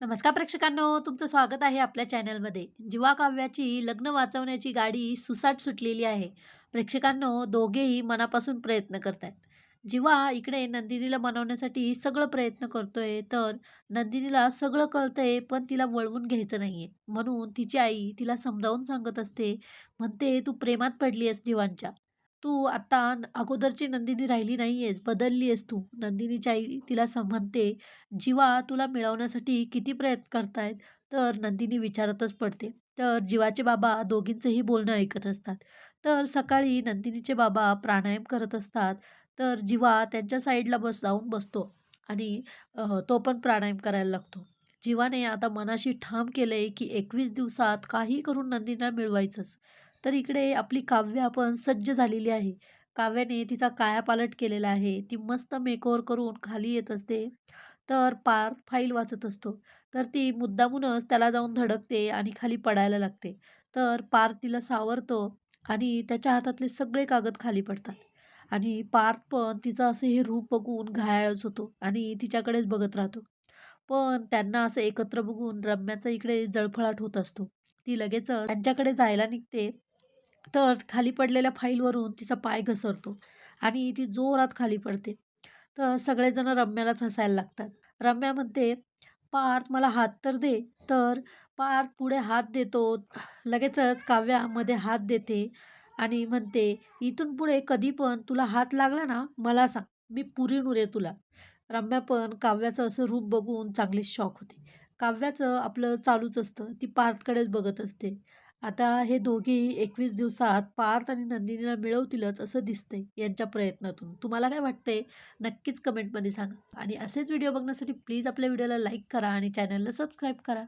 नमस्कार प्रेक्षकांनो तुमचं स्वागत आहे आपल्या चॅनलमध्ये. जीवा काव्याची लग्न वाचवण्याची गाडी सुसाट सुटलेली आहे. प्रेक्षकांनो दोघेही मनापासून प्रयत्न करत आहेत जीवा इकडे नंदिनीला मनवण्यासाठी सगळं प्रयत्न करतोय तर नंदिनीला सगळं कळतंय पण तिला वळवून घ्यायचं नाहीये. म्हणून तिची आई तिला समजावून सांगत असते म्हणते तू प्रेमात पडली आहेस जीवांच्या. तू आता अगोदरची नंदिनी राहिली नाही आहेस बदलली आहेस तू. नंदिनीची आई तिला म्हणते जीवा तुला मिळवण्यासाठी किती प्रयत्न करतायत? तर नंदिनी विचारतच पडते. तर जीवाचे बाबा दोघींचंही बोलणं ऐकत असतात. तर सकाळी नंदिनीचे बाबा प्राणायाम करत असतात. तर जीवा त्यांच्या साईडला बस जाऊन बसतो आणि तो पण प्राणायाम करायला लागतो. जीवाने आता मनाशी ठाम केलंय की एकवीस दिवसात काही करून नंदिनीला मिळवायचंच. तर इकडे आपली काव्य आपण सज्ज झालेली आहे काव्याने तिचा कायापालट केलेला आहे ती मस्त मेकओवर करून खाली येत असते तर पार फाईल वाचत असतो. तर ती मुद्दामूनच त्याला जाऊन धडकते आणि खाली पडायला लागते. तर पार तिला सावरतो आणि त्याच्या हातातले सगळे कागद खाली पडतात. आणि पार्थ पण तिचं असं हे रूप बघून घायाळच होतो आणि तिच्याकडेच बघत राहतो. पण त्यांना असं एकत्र बघून रम्याचा इकडे जळफळाट होत असतो. ती लगेच त्यांच्याकडे जायला निघते. तर खाली पडलेल्या फाईलवरून तिचा पाय घसरतो आणि ती जोरात खाली पडते. तर सगळेजण रम्यालाच हसायला लागतात. रम्या म्हणते, "पार्थ मला हात तर दे." तर पार्थ पुढे हात देतो. लगेचच काव्यामध्ये हात देते आणि म्हणते, "इथून पुढे कधी पण तुला हात लागला ना, मला सांग. मी पुरी नुरे तुला." रम्या पण काव्याचं असं रूप बघून चांगलीच शॉक होते. काव्याचं आपलं चालूच असतं. ती पार्थकडेच बघत असते. आता हे दोघेही 21 दिवसात पार्थ आणि नंदिनीला मिळवतीलच असं दिसतंय यांच्या प्रयत्नातून. तुम्हाला काय वाटतंय? नक्कीच कमेंटमध्ये सांगा आणि असेच व्हिडिओ बघण्यासाठी प्लीज आपल्या व्हिडिओला लाईक करा आणि चॅनलला सबस्क्राईब करा.